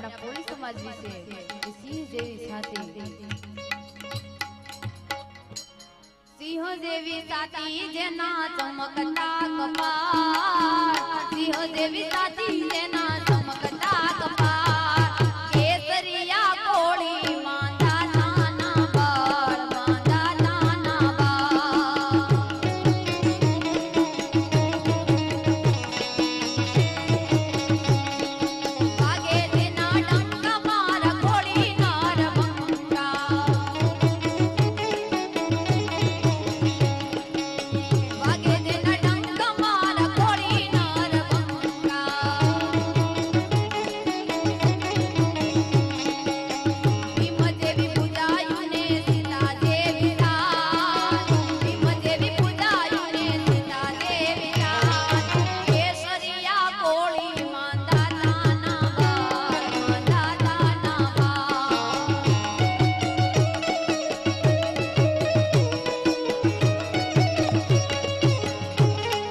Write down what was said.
આપણા કોળી સમાજ વિશે કે સિંહ જેવી છાતી. સિંહ જેવી છાતી જેના ચમકતા કપાળ. સિંહ જેવી